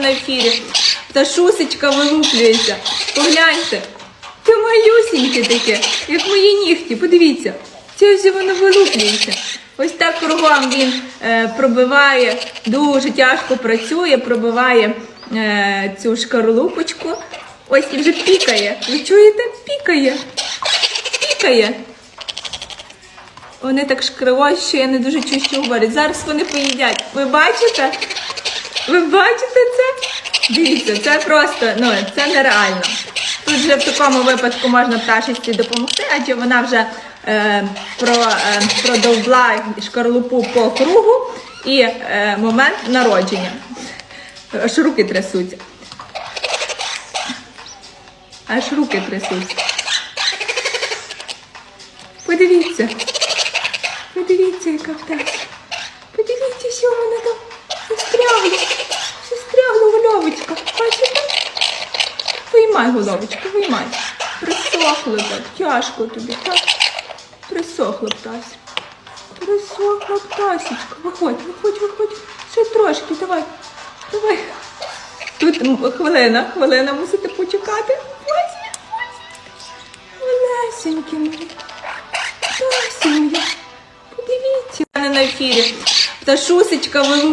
на ефірі. Пташусечка вилуплюється. Погляньте. Це малюсіньке таке, як мої нігті. Подивіться. Це ось воно вилуплюється. Ось так кругом він е, пробиває, дуже тяжко працює, пробиває е, цю шкарлупочку. Ось і вже пікає. Ви чуєте? Пікає. Пікає. Вони так шкривають, що я не дуже чую, що говорять. Зараз вони поїдять. Ви бачите? Ви бачите? Дивіться, це просто, ну, це нереально. Тут вже в такому випадку можна пташечці допомогти, адже вона вже е, про, е, продовбла шкарлупу по кругу і е, момент народження. Аж руки трясуться. Аж руки трясуться. Подивіться. Подивіться, яка пташка. Подивіться, що вона там Виймай головочку, виймай. Присохло так, тяжко тобі, так? Присохло птася. Присохла птасечка. Виходь, виходь, виходь. Ще трошки, давай. Давай. Тут хвилина, хвилина мусите почекати. Малесенькі мої. Птасі моя. Подивіться. У мене на ефірі. Пташусечка вилуп.